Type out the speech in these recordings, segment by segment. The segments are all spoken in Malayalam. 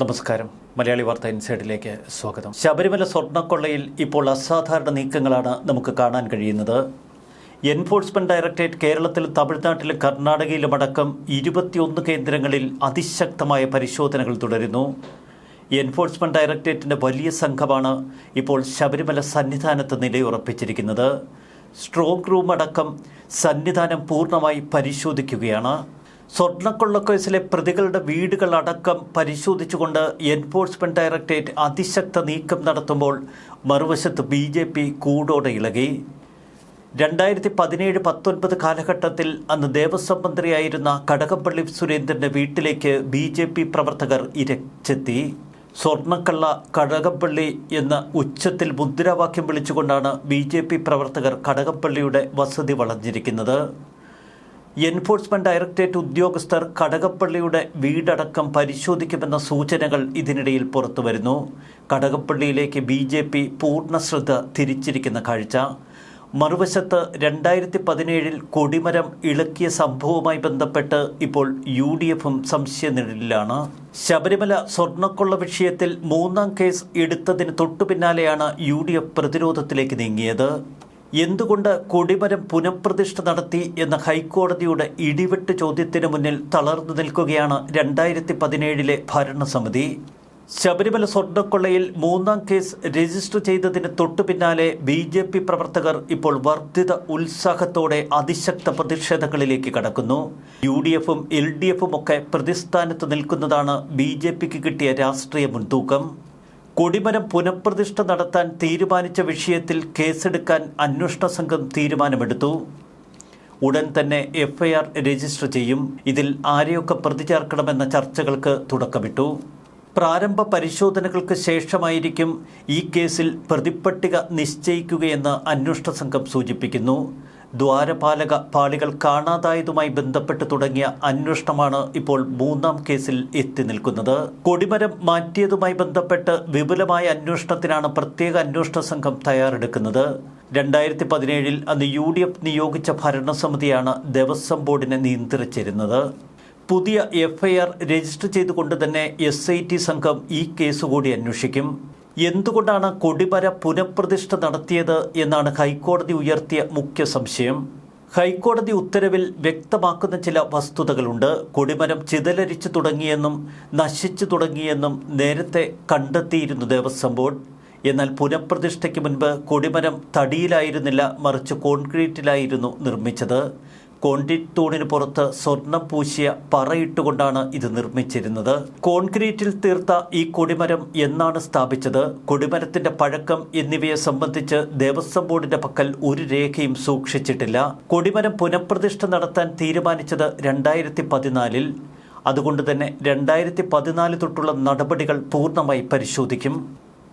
നമസ്കാരം. മലയാളി വാർത്ത ഇൻസൈഡിലേക്ക് സ്വാഗതം. ശബരിമല സ്വർണക്കൊള്ളയിൽ ഇപ്പോൾ അസാധാരണ നീക്കങ്ങളാണ് നമുക്ക് കാണാൻ കഴിയുന്നത്. എൻഫോഴ്സ്മെന്റ് ഡയറക്ടറേറ്റ് കേരളത്തിലും തമിഴ്നാട്ടിലും കർണാടകയിലുമടക്കം ഇരുപത്തിയൊന്ന് കേന്ദ്രങ്ങളിൽ അതിശക്തമായ പരിശോധനകൾ തുടരുന്നു. എൻഫോഴ്സ്മെന്റ് ഡയറക്ടറേറ്റിന്റെ വലിയ സംഘമാണ് ഇപ്പോൾ ശബരിമല സന്നിധാനത്ത് നിലയുറപ്പിച്ചിരിക്കുന്നത്. സ്ട്രോങ് റൂം അടക്കം സന്നിധാനം പൂർണമായി പരിശോധിക്കുകയാണ്. സ്വർണക്കൊള്ളക്കേസിലെ പ്രതികളുടെ വീടുകൾ അടക്കം പരിശോധിച്ചുകൊണ്ട് എൻഫോഴ്സ്മെന്റ് ഡയറക്ടറേറ്റ് അതിശക്ത നീക്കം നടത്തുമ്പോൾ മറുവശത്ത് ബി ജെ പി കൂടോടെ ഇളകി. രണ്ടായിരത്തി പതിനേഴ് പത്തൊൻപത് കാലഘട്ടത്തിൽ അന്ന് ദേവസ്വം മന്ത്രിയായിരുന്ന കടകംപള്ളി സുരേന്ദ്രന്റെ വീട്ടിലേക്ക് ബി ജെ പി പ്രവർത്തകർ ഇരച്ചെത്തി. സ്വർണക്കള്ള കടകംപള്ളി എന്ന ഉച്ചത്തിൽ മുദ്രാവാക്യം വിളിച്ചുകൊണ്ടാണ് ബി ജെ പി പ്രവർത്തകർ കടകംപള്ളിയുടെ വസതി വളഞ്ഞിരിക്കുന്നത്. എൻഫോഴ്സ്മെന്റ് ഡയറക്ടറേറ്റ് ഉദ്യോഗസ്ഥർ കടകപ്പള്ളിയുടെ വീടടക്കം പരിശോധിക്കുമെന്ന സൂചനകൾ ഇതിനിടയിൽ പുറത്തുവരുന്നു. കടകപ്പള്ളിയിലേക്ക് ബി ജെ പി പൂർണ ശ്രദ്ധ തിരിച്ചിരിക്കുന്ന കാഴ്ച. മറുവശത്ത് രണ്ടായിരത്തി പതിനേഴിൽ കൊടിമരം ഇളക്കിയ സംഭവവുമായി ബന്ധപ്പെട്ട് ഇപ്പോൾ യു ഡി എഫും സംശയനിഴലിലാണ്. ശബരിമല സ്വർണക്കൊള്ള വിഷയത്തിൽ മൂന്നാം കേസ് എടുത്തതിന് തൊട്ടു പിന്നാലെയാണ് യു ഡി എഫ് പ്രതിരോധത്തിലേക്ക് നീങ്ങിയത്. എന്തുകൊണ്ട് കൊടിമരം പുനഃപ്രതിഷ്ഠ നടത്തി എന്ന ഹൈക്കോടതിയുടെ ഇടിവെട്ട് ചോദ്യത്തിന് മുന്നിൽ തളർന്നു നിൽക്കുകയാണ് രണ്ടായിരത്തി പതിനേഴിലെ ഭരണസമിതി. ശബരിമല സ്വർണക്കൊള്ളയിൽ മൂന്നാം കേസ് രജിസ്റ്റർ ചെയ്തതിന് തൊട്ടു പിന്നാലെ ബി ജെ പി പ്രവർത്തകർ ഇപ്പോൾ വർദ്ധിത ഉത്സാഹത്തോടെ അതിശക്ത പ്രതിഷേധങ്ങളിലേക്ക് കടക്കുന്നു. യു ഡി എഫും എൽ ഡി എഫും ഒക്കെ പ്രതിസ്ഥാനത്ത് നിൽക്കുന്നതാണ് ബി ജെ പിക്ക് കിട്ടിയ രാഷ്ട്രീയ മുൻതൂക്കം. കൊടിമരം പുനഃപ്രതിഷ്ഠ നടത്താൻ തീരുമാനിച്ച വിഷയത്തിൽ കേസെടുക്കാൻ അന്വേഷണ സംഘം തീരുമാനമെടുത്തു. ഉടൻ തന്നെ എഫ്ഐആർ രജിസ്റ്റർ ചെയ്യും. ഇതിൽ ആരെയൊക്കെ പ്രതി ചേർക്കണമെന്ന ചർച്ചകൾക്ക് തുടക്കമിട്ടു. പ്രാരംഭ പരിശോധനകൾക്ക് ശേഷമായിരിക്കും ഈ കേസിൽ പ്രതിപ്പട്ടിക നിശ്ചയിക്കുകയെന്ന് അന്വേഷണ സംഘം സൂചിപ്പിക്കുന്നു. ദ്വാരപാലക പാളികൾ കാണാതായതുമായി ബന്ധപ്പെട്ട് തുടങ്ങിയ അന്വേഷണമാണ് ഇപ്പോൾ മൂന്നാം കേസിൽ എത്തി നിൽക്കുന്നത്. കൊടിമരം മാറ്റിയതുമായി ബന്ധപ്പെട്ട് വിപുലമായ അന്വേഷണത്തിനാണ് പ്രത്യേക അന്വേഷണ സംഘം തയ്യാറെടുക്കുന്നത്. രണ്ടായിരത്തി പതിനേഴിൽ അന്ന് യു ഡി എഫ് നിയോഗിച്ച ഭരണസമിതിയാണ് ദേവസ്വം ബോർഡിനെ നിയന്ത്രിച്ചിരുന്നത്. പുതിയ എഫ്ഐആർ രജിസ്റ്റർ ചെയ്തുകൊണ്ട് തന്നെ എസ് സംഘം ഈ കേസ് കൂടി അന്വേഷിക്കും. എന്തുകൊണ്ടാണ് കൊടിമര പുനഃപ്രതിഷ്ഠ നടത്തിയത് എന്നാണ് ഹൈക്കോടതി ഉയർത്തിയ മുഖ്യ സംശയം. ഹൈക്കോടതി ഉത്തരവിൽ വ്യക്തമാക്കുന്ന ചില വസ്തുതകളുണ്ട്. കൊടിമരം ചിതലരിച്ചു തുടങ്ങിയെന്നും നശിച്ചു തുടങ്ങിയെന്നും നേരത്തെ കണ്ടെത്തിയിരുന്നു ദേവസ്വം ബോർഡ്. എന്നാൽ പുനഃപ്രതിഷ്ഠയ്ക്ക് മുൻപ് കൊടിമരം തടിയിലായിരുന്നില്ല മറിച്ച് കോൺക്രീറ്റിലായിരുന്നു നിർമ്മിച്ചത്. കോൺക്രീറ്റ് പുറത്ത് സ്വർണം പൂശിയ പറയിട്ടുകൊണ്ടാണ് ഇത് നിർമ്മിച്ചിരുന്നത്. കോൺക്രീറ്റിൽ തീർത്ത ഈ കൊടിമരം എന്നാണ് സ്ഥാപിച്ചത്. കൊടിമരത്തിന്റെ പഴക്കം എന്നിവയെ സംബന്ധിച്ച് ദേവസ്വം ബോർഡിന്റെ പക്കൽ ഒരു രേഖയും സൂക്ഷിച്ചിട്ടില്ല. കൊടിമരം പുനഃപ്രതിഷ്ഠ നടത്താൻ തീരുമാനിച്ചത് രണ്ടായിരത്തി പതിനാലിൽ അതുകൊണ്ട് തന്നെ രണ്ടായിരത്തി പതിനാല് തൊട്ടുള്ള നടപടികൾ പൂർണമായി പരിശോധിക്കും.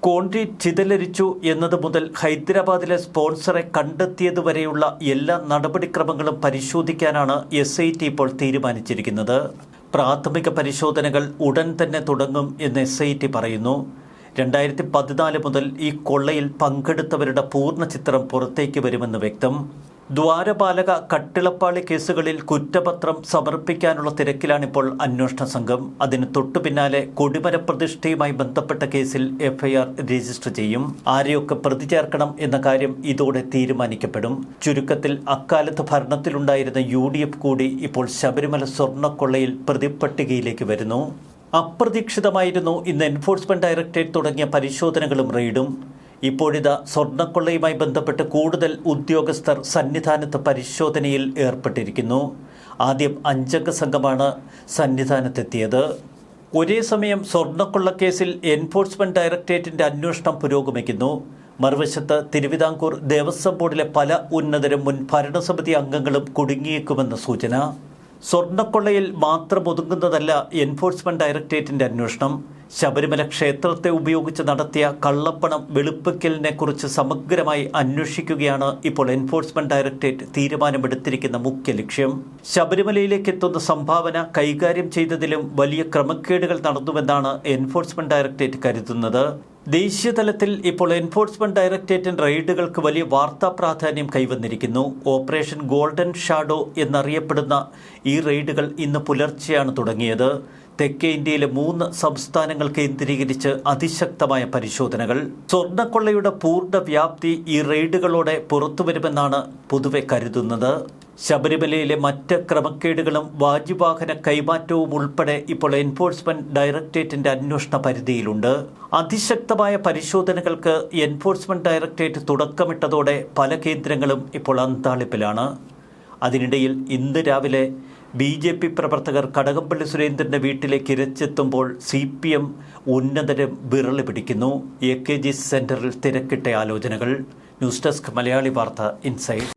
കോൺക്രീറ്റ് ചിതലരിച്ചു എന്നത് മുതൽ ഹൈദരാബാദിലെ സ്പോൺസറെ കണ്ടെത്തിയതുവരെയുള്ള എല്ലാ നടപടിക്രമങ്ങളും പരിശോധിക്കാനാണ് എസ് ഇപ്പോൾ തീരുമാനിച്ചിരിക്കുന്നത്. പ്രാഥമിക പരിശോധനകൾ ഉടൻ തന്നെ തുടങ്ങും എന്ന് എസ് ഐ ടി പറയുന്നു. രണ്ടായിരത്തി പതിനാല് മുതൽ ഈ കൊള്ളയിൽ പങ്കെടുത്തവരുടെ പൂർണ ചിത്രം പുറത്തേക്ക് വരുമെന്ന് വ്യക്തം. ദ്വാരപാലക കട്ടിളപ്പാളി കേസുകളിൽ കുറ്റപത്രം സമർപ്പിക്കാനുള്ള തിരക്കിലാണിപ്പോൾ അന്വേഷണ സംഘം. അതിന് തൊട്ടു പിന്നാലെ കൊടിമര പ്രതിഷ്ഠയുമായി ബന്ധപ്പെട്ട കേസിൽ എഫ്ഐആർ രജിസ്റ്റർ ചെയ്യും. ആരെയൊക്കെ പ്രതി ചേർക്കണം എന്ന കാര്യം ഇതോടെ തീരുമാനിക്കപ്പെടും. ചുരുക്കത്തിൽ അക്കാലത്ത് ഭരണത്തിലുണ്ടായിരുന്ന യു കൂടി ഇപ്പോൾ ശബരിമല സ്വർണക്കൊള്ളയിൽ പ്രതിപ്പട്ടികയിലേക്ക് വരുന്നു. അപ്രതീക്ഷിതമായിരുന്നു ഇന്ന് എൻഫോഴ്സ്മെന്റ് ഡയറക്ടറേറ്റ് തുടങ്ങിയ പരിശോധനകളും റെയ്ഡും. ഇപ്പോഴിതാ സ്വർണക്കൊള്ളയുമായി ബന്ധപ്പെട്ട് കൂടുതൽ ഉദ്യോഗസ്ഥർ സന്നിധാനത്ത് പരിശോധനയിൽ ഏർപ്പെട്ടിരിക്കുന്നു. ആദ്യം അഞ്ചംഗ സംഘമാണ് സന്നിധാനത്തെത്തിയത്. ഒരേ സമയം സ്വർണക്കൊള്ളക്കേസിൽ എൻഫോഴ്സ്മെന്റ് ഡയറക്ടറേറ്റിന്റെ അന്വേഷണം പുരോഗമിക്കുന്നു. മറുവശത്ത് തിരുവിതാംകൂർ ദേവസ്വം ബോർഡിലെ പല ഉന്നതരും മുൻ ഭരണസമിതി അംഗങ്ങളും കുടുങ്ങിയേക്കുമെന്ന സൂചന. സ്വർണക്കൊള്ളയിൽ മാത്രം ഒതുങ്ങുന്നതല്ല എൻഫോഴ്സ്മെന്റ് ഡയറക്ടറേറ്റിന്റെ അന്വേഷണം. ശബരിമല ക്ഷേത്രത്തെ ഉപയോഗിച്ച് നടത്തിയ കള്ളപ്പണം വെളുപ്പിക്കലിനെ കുറിച്ച് സമഗ്രമായി അന്വേഷിക്കുകയാണ് ഇപ്പോൾ എൻഫോഴ്സ്മെന്റ് ഡയറക്ടറേറ്റ് തീരുമാനമെടുത്തിരിക്കുന്ന മുഖ്യ ലക്ഷ്യം. ശബരിമലയിലേക്ക് എത്തുന്ന സംഭാവന കൈകാര്യം ചെയ്തതിലും വലിയ ക്രമക്കേടുകൾ നടന്നുവെന്നാണ് എൻഫോഴ്സ്മെന്റ് ഡയറക്ടറേറ്റ് കരുതുന്നത്. ദേശീയ തലത്തിൽ ഇപ്പോൾ എൻഫോഴ്സ്മെന്റ് ഡയറക്ടറേറ്റിന്റെ റെയ്ഡുകൾക്ക് വലിയ വാർത്താ പ്രാധാന്യം കൈവന്നിരിക്കുന്നു. ഓപ്പറേഷൻ ഗോൾഡൻ ഷാഡോ എന്നറിയപ്പെടുന്ന ഈ റെയ്ഡുകൾ ഇന്ന് പുലർച്ചെയാണ് തുടങ്ങിയത്. തെക്കേ ഇന്ത്യയിലെ മൂന്ന് സംസ്ഥാനങ്ങൾ കേന്ദ്രീകരിച്ച് അതിശക്തമായ പരിശോധനകൾ. സ്വർണക്കൊള്ളയുടെ പൂർണ വ്യാപ്തി ഈ റെയ്ഡുകളോടെ പുറത്തുവരുമെന്നാണ് പൊതുവെ കരുതുന്നത്. ശബരിമലയിലെ മറ്റ് ക്രമക്കേടുകളും വാജിവാഹന കൈമാറ്റവും ഉൾപ്പെടെ ഇപ്പോൾ എൻഫോഴ്സ്മെന്റ് ഡയറക്ടറേറ്റിന്റെ അന്വേഷണ പരിധിയിലുണ്ട്. അതിശക്തമായ പരിശോധനകൾക്ക് എൻഫോഴ്സ്മെന്റ് ഡയറക്ടറേറ്റ് തുടക്കമിട്ടതോടെ പല കേന്ദ്രങ്ങളും ഇപ്പോൾ അന്താളിപ്പിലാണ്. അതിനിടയിൽ ഇന്ന് രാവിലെ ബി ജെ പി പ്രവർത്തകർ കടകംപള്ളി സുരേന്ദ്രന്റെ വീട്ടിലേക്ക് ഇരച്ചെത്തുമ്പോൾ സി പി എം ഉന്നതരും വിറളി പിടിക്കുന്നു. എ കെ ജി സെന്ററിൽ തിരക്കിട്ട ആലോചനകൾ. ന്യൂസ് ഡെസ്ക് മലയാളി വാർത്ത ഇൻസൈഡ്.